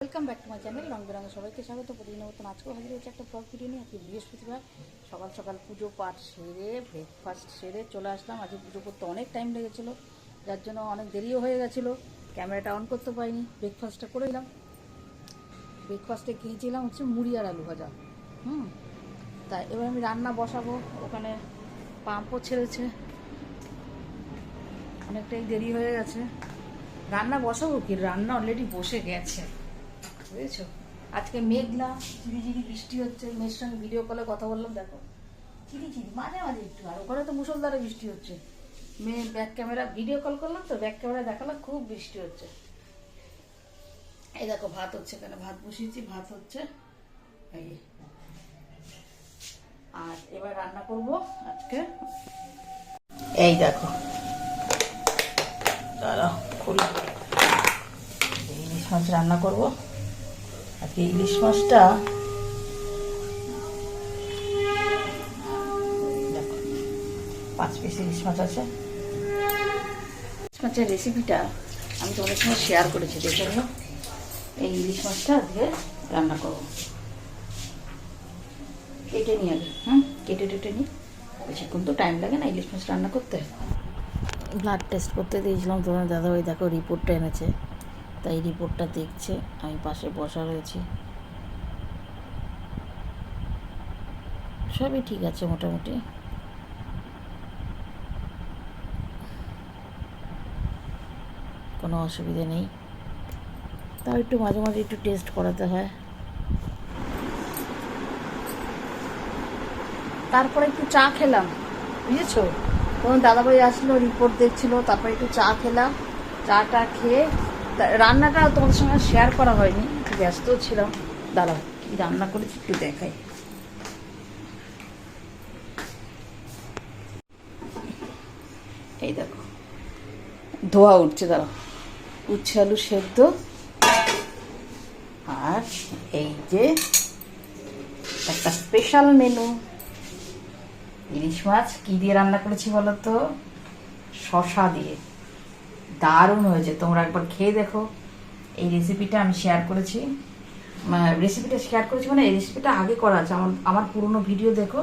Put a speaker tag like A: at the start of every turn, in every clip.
A: Welcome back to my channel রং বেরঙে সবাইকে স্বাগত। প্রতিদিন মতন আজকেও হাজির হচ্ছে একটা ব্লগ ভিডিও নিয়ে। আজকে বৃহস্পতিবার, সকাল সকাল পুজো পাঠ সেরে ব্রেকফাস্ট সেরে চলে আসলাম। আজকে পুজো করতে অনেক টাইম লেগেছিলো, যার জন্য অনেক দেরিও হয়ে গেছিল। ক্যামেরাটা অন করতে পারিনি ব্রেকফাস্টটা করে দিলাম ব্রেকফাস্টে খেয়েছিলাম হচ্ছে মুড়ি আর আলু ভাজা। হুম, তা এবার আমি রান্না বসাবো। ওখানে পাম্পও ছেড়েছে। অনেকটাই দেরি হয়ে গেছে। রান্না বসাবো কি? রান্না অলরেডি বসে গেছে। বুঝেছ? আজকে মেঘলা ঝিরি ঝিরি বৃষ্টি হচ্ছে, মেয়ের সঙ্গে ভিডিও কলে কথা বললাম, দেখো। চিরি চিরি মাঝে মাঝে একটু, আর ওখানে তো মুসলধারে বৃষ্টি হচ্ছে। মেয়ে ব্যাক ক্যামেরা ভিডিও কল করলাম তো ব্যাক ক্যামেরা দেখালাম, খুব বৃষ্টি হচ্ছে। এই দেখো, ভাত হচ্ছে এখানে, ভাত বসিয়েছি, ভাত হচ্ছে, এই আর এবার রান্না করব আজকে। এই দেখো। দাঁড়াও, খুলি। রান্না করব। আজকে ইলিশ মাছটা পাঁচ পিস ইলিশ মাছ আছে। ইলিশ মাছের রেসিপিটা আমি তোমাদের সঙ্গে শেয়ার করেছি দেখে এই ইলিশ মাছটা আজকে রান্না করব। কেটে নিই আগে, হুম? কেটে টেটে নিই বেশিক্ষণ তো টাইম লাগে না ইলিশ মাছ রান্না করতে। ব্লাড টেস্ট করতে দিয়েছিলাম তোমার দাদা ওই দেখো রিপোর্টটা এনেছে। তাই রিপোর্টটা দেখছে, আমি পাশে বসা রয়েছি। সবই ঠিক আছে মোটামুটি। কোনো অসুবিধে নেই। তাও একটু মাঝে মাঝে একটু টেস্ট করাতে হয়। তারপরে একটু চা খেলাম, বুঝেছ? তখন দাদাভাই আসলো রিপোর্ট দেখছিল, তারপরে একটু চা খেলাম চাটা খেয়ে রান্নাটা তোমাদের সঙ্গে শেয়ার করা হয়নি, ব্যস্ত ছিলাম। দাঁড়াও, কি রান্না করেছি একটু দেখাই। এই দেখো, ধোয়া উঠছে, দাঁড়াও। উচ্ছে আলু সেদ্ধ। আর এই যে একটা স্পেশাল মেনু ইলিশ মাছ কি দিয়ে রান্না করেছি বলো তো? শশা দিয়ে। দারুণ হয়েছে। তোমরা একবার খেয়ে দেখো। এই রেসিপিটা আমি শেয়ার করেছি। রেসিপিটা শেয়ার করেছি মানে এই রেসিপিটা আগে করা আছে। আমার আমার পুরনো ভিডিও দেখো।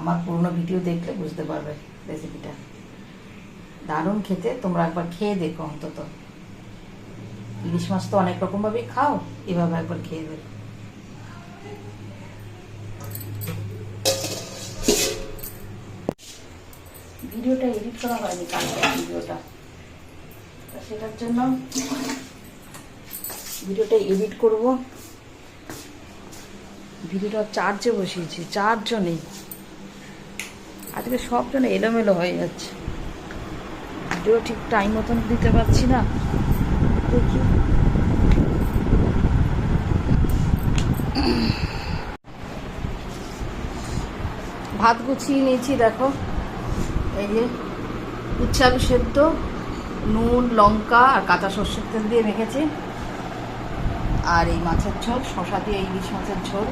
A: আমার পুরনো ভিডিও দেখলে বুঝতে পারবে রেসিপিটা দারুণ খেতে। তোমরা একবার খেয়ে দেখো অন্তত। ইলিশ মাছ তো অনেক রকমভাবেই খাও। এভাবে একবার খেয়ে দেখো। ভিডিওটা এডিট করা হয়নি কালকে ভিডিওটা। সেটার জন্য ভিডিওটা এডিট করব। ভিডিওটা চার্জে বসিয়েছি চার্জও নেই। আজকে সব যেন এলোমেলো হয়ে যাচ্ছে। ভিডিও ঠিক টাইম মতন দিতে পারছি না। দেখি। ভাত গুছিয়ে নিয়েছি, দেখো। এই যে সেদ্ধ, নুন, লঙ্কা আর কাঁচা সর্ষের তেল দিয়ে রেখেছি আর এই মাছের ঝোল শশা দিয়ে ইলিশ মাছের ঝোল।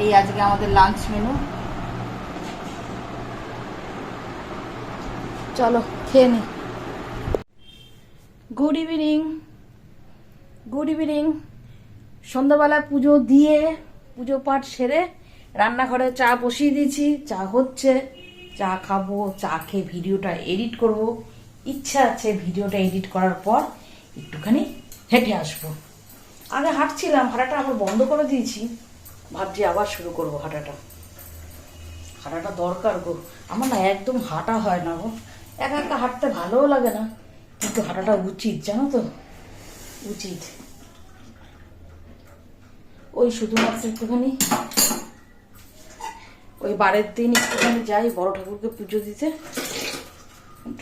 A: এই আজকে আমাদের লাঞ্চ মেনু চলো, খেয়ে নি। গুড ইভিনিং গুড ইভিনিং সন্ধ্যাবেলা পুজো দিয়ে, পুজো পাঠ সেরে রান্নাঘরে চা বসিয়ে দিয়েছি, চা হচ্ছে। চা খাব, চা খেয়ে ভিডিওটা এডিট করব। ইচ্ছা আছে ভিডিওটা এডিট করার পর একটুখানি হেঁটে আসব। আগে হাঁটছিলাম, হাঁটাটা আবার বন্ধ করে দিয়েছি। ভাবছি আবার শুরু করব হাঁটাটা। হাঁটাটা দরকার গো। আমার না একদম হাঁটা হয় না গো। একা একা হাঁটতে ভালোও লাগে না। কিন্তু হাঁটাটা উচিত, জানো তো? উচিত। ওই শুধুমাত্র একটুখানি ওই বারের দিন একটুখানি যাই, বড় ঠাকুরকে পুজো দিতে।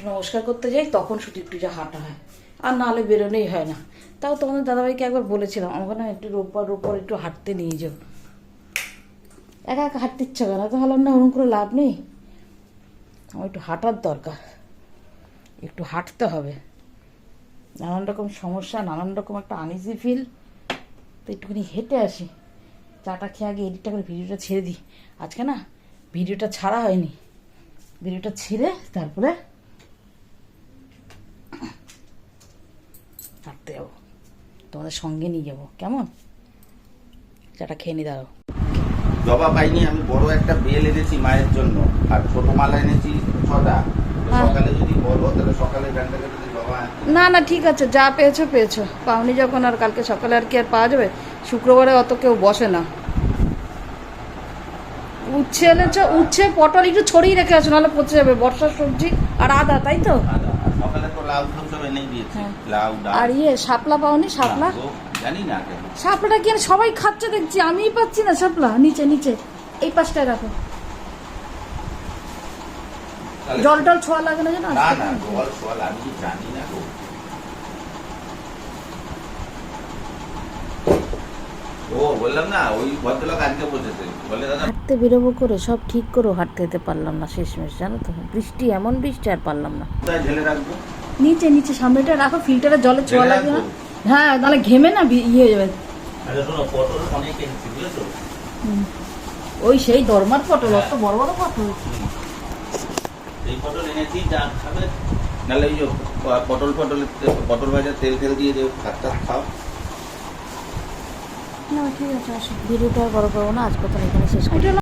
A: নমস্কার করতে যাই, তখন শুধু একটু যা হাঁটা হয়। আর নাহলে বেরোনোই হয় না। তাও তোমাদের দাদাভাইকে একবার বলেছিলাম, আমাকে না একটু রোববার রোববার একটু হাঁটতে নিয়ে যাও। একা একা হাঁটতে ইচ্ছা করে না, তো ভাবলাম না ওরকম করে লাভ নেই। আমার একটু হাঁটার দরকার। একটু হাঁটতে হবে। নানান রকম সমস্যা, নানান রকম একটা আনইজি ফিল তো একটুখানি হেঁটে আসি। চাটা খেয়ে আগে এডিটটা করে ভিডিওটা ছেড়ে দিই। আজকে না ভিডিওটা ছাড়া হয়নি। ভিডিওটা ছেড়ে তারপরে হাঁটতে যাব। তোমাদের সঙ্গে নিয়ে যাব। কেমন? চাটা খেয়ে নি দাঁড়াও।
B: জবা পাইনি আমি বড় একটা বেল এনেছি মায়ের জন্য। আর ছোট মালা এনেছি ছটা।
A: হ্যাঁ।
B: সকালে যদি বলো তাহলে সকালে আনতে-
A: না না ঠিক আছে যা পেয়েছ পেয়েছ। পাওনি যখন আর কালকে সকালে আর কি আর পাওয়া যাবে? শুক্রবারে অত কেউ বসে না। উচ্ছে এনেছো উচ্ছে পটল একটু ছড়িয়ে রেখে আছো নাহলে পচে যাবে। বর্ষার সবজি আর আদা তাই তো?
B: আর
A: হ্যাঁ। আর ইয়ে শাপলা পাওনি? শাপলা? শাপলাটা কি সবাই খাচ্ছে দেখছি আমিই পাচ্ছি না শাপলা। নিচে নিচে এই পাশটায় রাখো। জল টল ছোঁয়া লাগে না জানো
B: জল আমি জানি না গো ও বললাম না ওই ভদ্রলোক আজকে বসেছে বলে দাদা
A: হাঁটতে বেরোবো করে সব ঠিক করেও হাঁটতে যেতে পারলাম না শেষমেশ জানো তো? বৃষ্টি এমন বৃষ্টি আর পারলাম না। নিচে নিচে সামনেটা রাখো ফিল্টারে জলে ছোঁয়া লাগবে না। হ্যাঁ তাহলে ঘেমে না ইয়ে হয়ে যাবে।
B: আচ্ছা
A: ওই সেই দরমার পটল অত বড় বড় পটল।
B: এই পটল এনেছি যা খাবে। নাহলে ওই পটল পটল পটল ভাজা তেল তেল দিয়ে যে ভাত খাও।
A: না ঠিক আছে ভিডিওটা বড় করব না আজ কথা এখানে শেষ